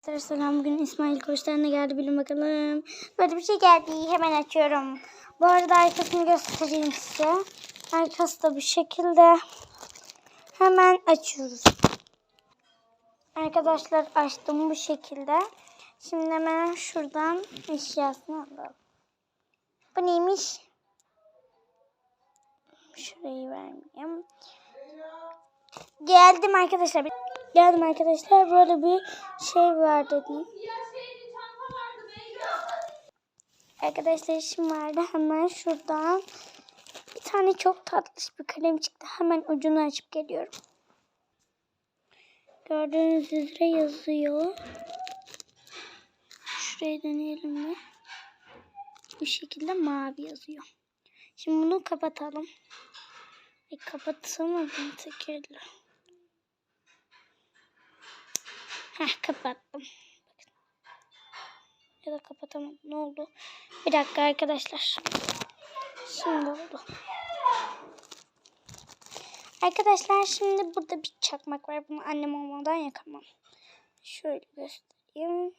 Selam bugün İsmail Koç'tan da geldi bilin bakalım. Böyle bir şey geldi hemen açıyorum. Bu arada arkasını göstereyim size. Arkası da bu şekilde. Hemen açıyoruz. Arkadaşlar açtım bu şekilde. Şimdi hemen şuradan eşyasını alalım. Bu neymiş? Şurayı vermeyeyim. Geldim arkadaşlar. Geldim arkadaşlar. Böyle bir şey var dedim. Arkadaşlar işim vardı. Hemen şuradan bir tane çok tatlış bir kalem çıktı. Hemen ucunu açıp geliyorum. Gördüğünüz üzere yazıyor. Şurayı deneyelim mi? Bu şekilde mavi yazıyor. Şimdi bunu kapatalım. E, kapatamadım tekerle. Heh kapattım. Ya da kapatamadım. Ne oldu? Bir dakika arkadaşlar. Şimdi oldu. Arkadaşlar şimdi burada bir çakmak var. Bunu annem olmadan yakamam. Şöyle göstereyim.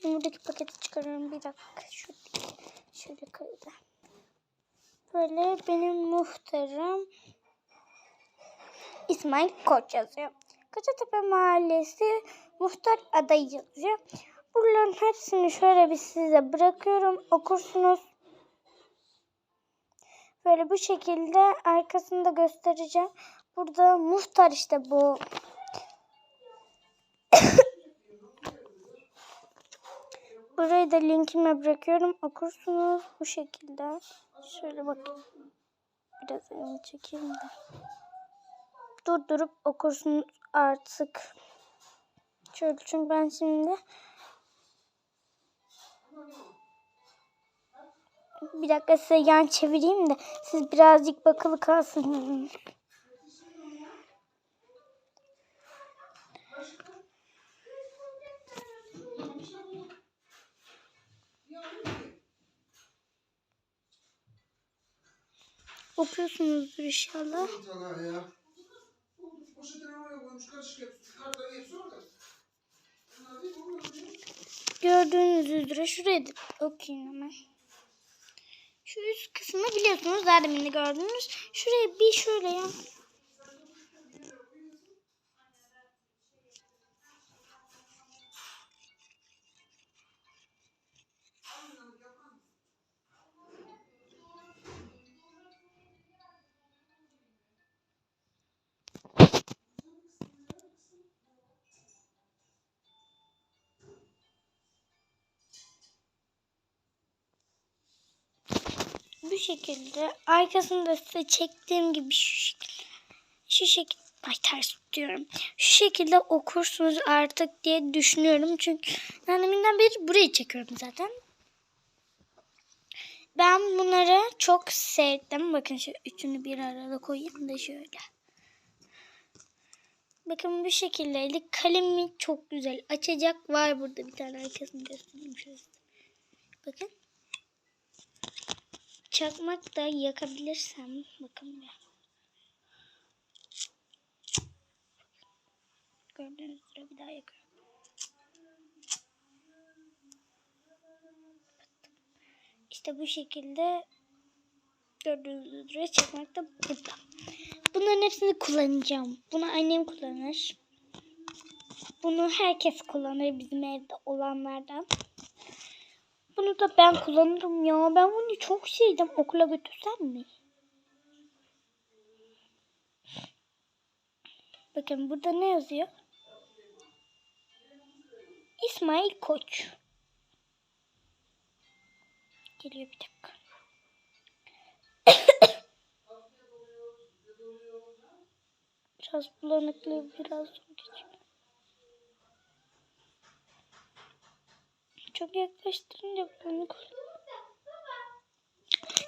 Şimdi buradaki paketi çıkarıyorum. Bir dakika. Şöyle, şöyle kaydı. Böyle benim muhtarım İsmail Koç yazıyor. Kocatepe Mahallesi muhtar adayı yazıyor. Buraların hepsini şöyle bir size bırakıyorum. Okursunuz. Böyle bu şekilde arkasında göstereceğim. Burada muhtar işte bu. Burayı da linkime bırakıyorum. Okursunuz bu şekilde. Şöyle bakın. Biraz elimi çekeyim de durdurup okursunuz artık. Şöyle çünkü ben şimdi bir dakika size yan çevireyim de siz birazcık bakılı kalsın. Okuyorsunuzdur inşallah. Poşetine oraya koymuş karışık hepsi. Kartları hepsi orada. Bunlar değil mi? Gördüğünüz üzere şuraya da okuyayım hemen. Şu üst kısmını biliyorsunuz. Daha demin de gördünüz. Şuraya bir şöyle ya. Bu şekilde arkasında size çektiğim gibi şu şekilde şu şekilde ay ters diyorum. Şu şekilde okursunuz artık diye düşünüyorum. Çünkü deminden beri burayı çekiyorum zaten. Ben bunları çok sevdim. Bakın şu üçünü bir arada koyayım da şöyle. Bakın bu şekilde kalemi çok güzel. Açacak var burada bir tane arkasını göstereyim şöyle. Bakın. Çakmak da yakabilirsem bakın bir. Gördüğünüz üzere bir daha yakıyorum. İşte bu şekilde gördüğünüz üzere çakmak da burada. Bunların hepsini kullanacağım. Bunu annem kullanır. Bunu herkes kullanır bizim evde olanlardan. Bunu da ben kullanırım ya. Ben bunu çok sevdim. Okula götürsem mi? Bakın burada ne yazıyor? İsmail Koç. Geliyor bir dakika. biraz bulanıklığı biraz zor Çok yaklaştırınca oluyor.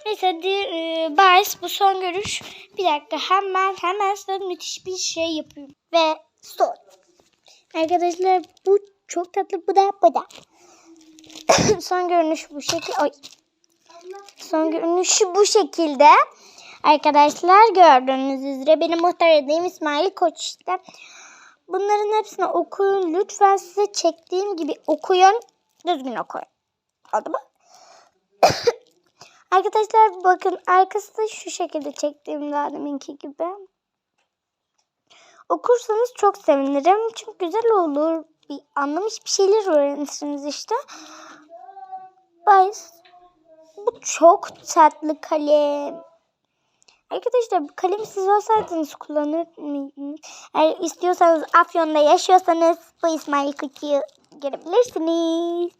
Neyse hadi e, Bars bu son görüş. Bir dakika hemen hemen size müthiş bir şey yapıyorum. Ve son. Arkadaşlar bu çok tatlı bu da bu da. son görünüş bu şekilde. Ay. Son görünüşü bu şekilde. Arkadaşlar gördüğünüz üzere benim muhtar adayım İsmail Koç işte. Bunların hepsini okuyun. Lütfen size çektiğim gibi okuyun. Düzgün okuyun. Oldu mu? Arkadaşlar bakın arkası da şu şekilde çektiğim daha gibi. Okursanız çok sevinirim. Çünkü güzel olur. Bir anlamış bir şeyler öğrenirsiniz işte. Bye. Bu çok tatlı kalem. Arkadaşlar bu kalemi siz olsaydınız kullanır mıydınız? Eğer istiyorsanız Afyon'da yaşıyorsanız bu İsmail Koç'u görebilirsiniz.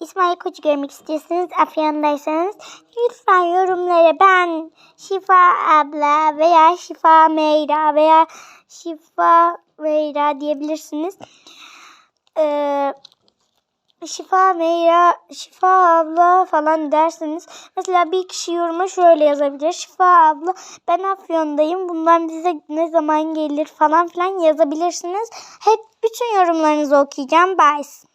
İsmail Koç'u görmek istiyorsanız Afyon'daysanız lütfen yorumlara ben Şifa abla veya Şifa Meyra veya Şifa Meyra diyebilirsiniz. Ee, Şifa Meyra, Şifa abla falan derseniz mesela bir kişi yoruma şöyle yazabilir. Şifa abla ben Afyon'dayım bundan bize ne zaman gelir falan filan yazabilirsiniz. Hep bütün yorumlarınızı okuyacağım. Bye.